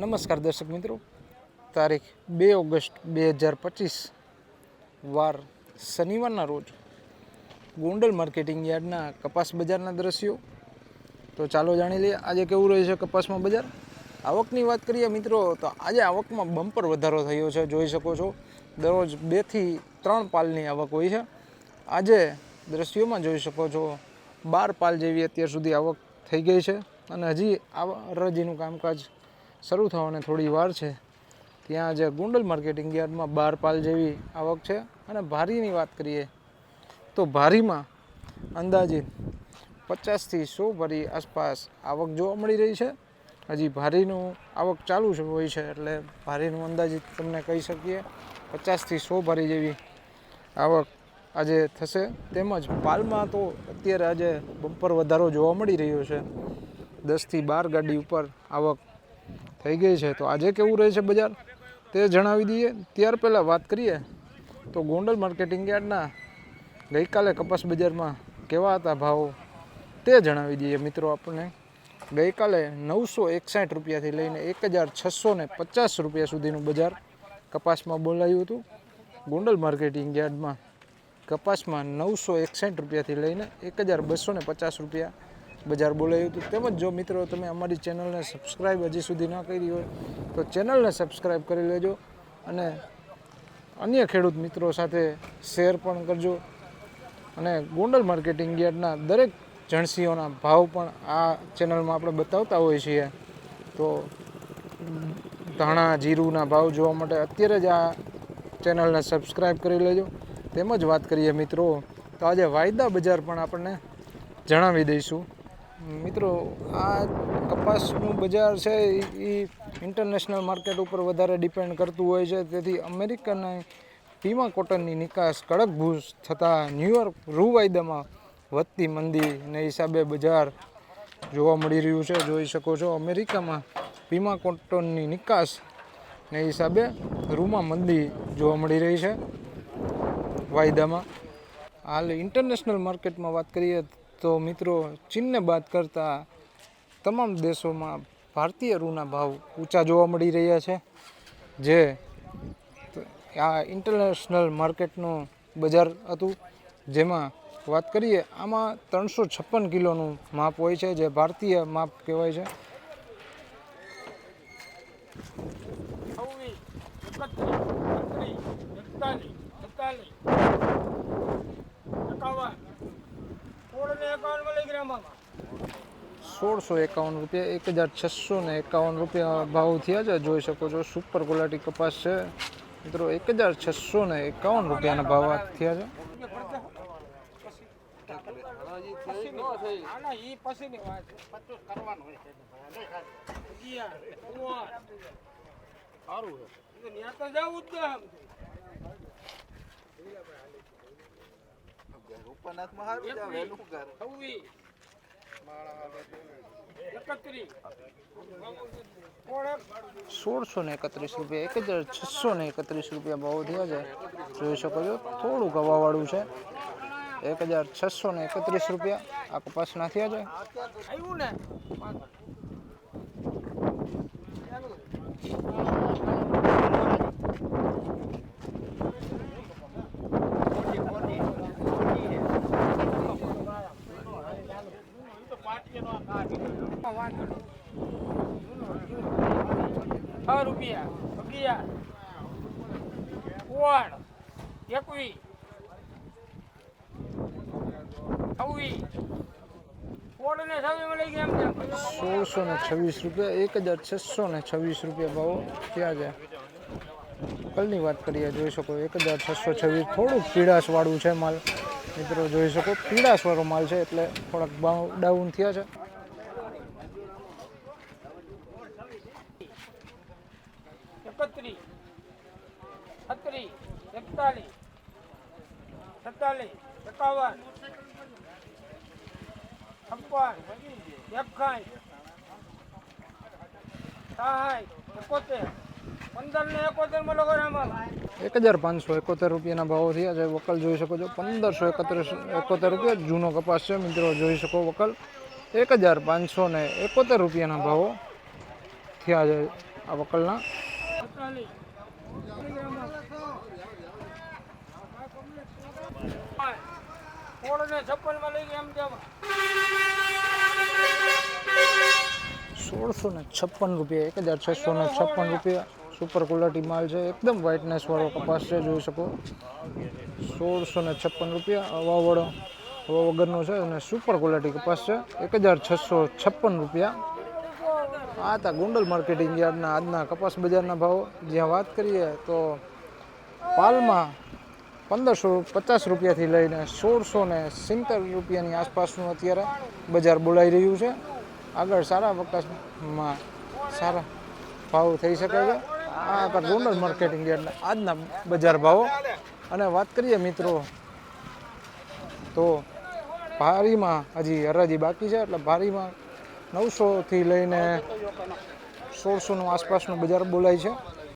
નમસ્કાર દર્શક મિત્રો. તારીખ બે ઓગસ્ટ બે હજાર પચીસ, વાર શનિવારના રોજ ગોંડલ માર્કેટિંગ યાર્ડના કપાસ બજારના દ્રશ્યો. તો ચાલો જાણી લઈએ, આજે કેવું રહે છે કપાસમાં બજાર? આવકની વાત કરીએ મિત્રો, તો આજે આવકમાં બમ્પર વધારો થયો છે, જોઈ શકો છો. દરરોજ બેથી ત્રણ પાલની આવક હોય છે. આજે દ્રશ્યોમાં જોઈ શકો છો, બાર પાલ જેવી અત્યાર સુધી આવક થઈ ગઈ છે. અને હજી આ રજીનું કામકાજ શરૂ થવાને થોડી વાર છે. ત્યાં જે ગુંડલ માર્કેટિંગ યાર્ડમાં બાર પાલ જેવી આવક છે અને ભારીની વાત કરીએ તો ભારીમાં અંદાજિત પચાસથી સો ભરી આસપાસ આવક જોવા મળી રહી છે. હજી ભારીનું આવક ચાલુ હોય છે એટલે ભારીનું અંદાજિત તમને કહી શકીએ પચાસથી સો ભરી જેવી આવક આજે થશે. તેમજ પાલમાં તો અત્યારે આજે બમ્પર વધારો જોવા મળી રહ્યો છે. દસથી બાર ગાડી ઉપર આવક થઈ ગઈ છે. તો આજે કેવું રહે છે બજાર? તે જણાવી દઈએ. ત્યાર પહેલાં વાત કરીએ. તો ગોંડલ માર્કેટિંગ યાર્ડના ગઈકાલે કપાસ બજારમાં કેવા હતા ભાવો? તે જણાવી દઈએ મિત્રો આપણને. ગઈકાલે નવસો એકસાઠ રૂપિયાથી લઈને એક હજાર છસો ને પચાસ રૂપિયા સુધીનું બજાર કપાસમાં બોલાયું હતું. ગોંડલ માર્કેટિંગ યાર્ડમાં કપાસમાં નવસો એકસાઠ રૂપિયાથી લઈને એક હજાર બસો પચાસ રૂપિયા બજાર બોલાયું હતું. તેમજ જો મિત્રો તમે અમારી ચેનલને સબસ્ક્રાઈબ હજી સુધી ન કરી હોય, તો ચેનલને સબસ્ક્રાઈબ કરી લેજો અને અન્ય ખેડૂત મિત્રો સાથે શેર પણ કરજો. અને ગોંડલ માર્કેટિંગ યાર્ડના દરેક જણસીઓના ભાવ પણ આ ચેનલમાં આપણે બતાવતા હોઈએ છીએ. તો ધાણા, જીરુના ભાવ જોવા માટે અત્યારે જ આ ચેનલને સબસ્ક્રાઈબ કરી લેજો. તેમજ વાત કરીએ મિત્રો, તો આજે વાયદા બજાર પણ આપણને જણાવી દઈશું. મિત્રો, આ કપાસનું બજાર છે, એ ઇન્ટરનેશનલ માર્કેટ ઉપર વધારે ડિપેન્ડ કરતું હોય છે. તેથી અમેરિકન પીમા કોટનની નિકાસ કડક ભૂસ થતાં ન્યુયોર્ક રૂ વાયદામાં વધતી મંદીને હિસાબે બજાર જોવા મળી રહ્યું છે. જોઈ શકો છો, અમેરિકામાં પીમા કોટનની નિકાસ ને હિસાબે રૂમાં મંદી જોવા મળી રહી છે વાયદામાં. હાલ ઇન્ટરનેશનલ માર્કેટમાં વાત કરીએ તો મિત્રો, ચીનને બાદ કરતાં તમામ દેશોમાં ભારતીય રૂના ભાવ ઊંચા જોવા મળી રહ્યા છે. જે આ ઇન્ટરનેશનલ માર્કેટનું બજાર હતું. જેમાં વાત કરીએ, આમાં ત્રણસો છપ્પન કિલોનું માપ હોય છે, જે ભારતીય માપ કહેવાય છે. છવ્વીસ, એકત્રીસ સોળસો એકાવન રૂપિયા, એક હજાર છસો ને એકાવન રૂપિયા ભાવ થયા છે. જોઈ શકો છો સુપર ક્વોલિટી કપાસ છે. મિત્રો, એક હજાર છસો ને એકાવન રૂપિયાના ભાવ આ થયા છે. આના ઈ પછીની વાત છે પચીસ કરવાનું હોય છે અગિયાર કુંવર સારું છે ત્યાં સોળસો ને એકત્રીસ રૂપિયા, એક હજાર છસો ને એકત્રીસ રૂપિયા ભાવ થયા છે. જોઈ શકો છો થોડું ગવાવાળું છે. એક હજાર છસો ને એકત્રીસ રૂપિયા, આ કપાસના થયા છે. આવ્યું ને? છ રૂપિયા અગિયાર ઓળ એમ ને સોળસો ને છવ્વીસ રૂપિયા, એક હજાર છસો ને છવ્વીસ રૂપિયા ભાવ થયા છે. કલની વાત કરીએ, જોઈ શકો, એક હજાર છસો છવ્વીસ. થોડુંક પીડાશવાળું છે માલ. મિત્રો, જોઈ શકો પીડાશવાળો માલ છે, એટલે થોડાક ભાવ ડાઉન થયા છે. એકત્રીસ છત્રીસ એકતાલીસ સત્તાલીસ એકાવન છપ્પન એકાઈ સાઠ એકોતેર પંદર ને એકોતેરમાં લોકો રામાં એક હજાર પાંચસો એકોતેર રૂપિયાના ભાવો થયા છે વકલ જોઈ શકો છો પંદરસો એકત્રીસ એકોતેર રૂપિયા જૂનો કપાસ છે મિત્રો જોઈ શકો વકલ એક હજાર પાંચસો ને એકોતેર રૂપિયાના ભાવો થયા છે આ વકલના સોળસો ને છપ્પન રૂપિયા એક હજાર છસો ને છપ્પન રૂપિયા. સુપર ક્વોલિટી માલ છે એકદમ વ્હાઇટનેસ વાળો કપાસ છે જોઈ શકો. સોળસો ને છપ્પન રૂપિયા હવાવાળો હવા વગરનો છે અને સુપર ક્વોલિટી કપાસ છે. એક હજાર છસો છપ્પન રૂપિયા. આ હતા ગુંડલ માર્કેટિંગ યાર્ડના આજના કપાસ બજારના ભાવ. જ્યાં વાત કરીએ તો પાલમાં પંદરસો પચાસ રૂપિયાથી લઈને સોળસો ને સિત્તેર રૂપિયાની આસપાસનું અત્યારે બજાર બોલાઈ રહ્યું છે. આગળ સારા વકાસમાં સારા ભાવ થઈ શકે છે. આ હતા ગોંડલ માર્કેટિંગ યાર્ડના આજના બજાર ભાવો. અને વાત કરીએ મિત્રો, તો ભારીમાં હજી હરાજી બાકી છે. એટલે ભારીમાં નવસોથી લઈને સોળસોનું આસપાસનું બજાર બોલાય છે.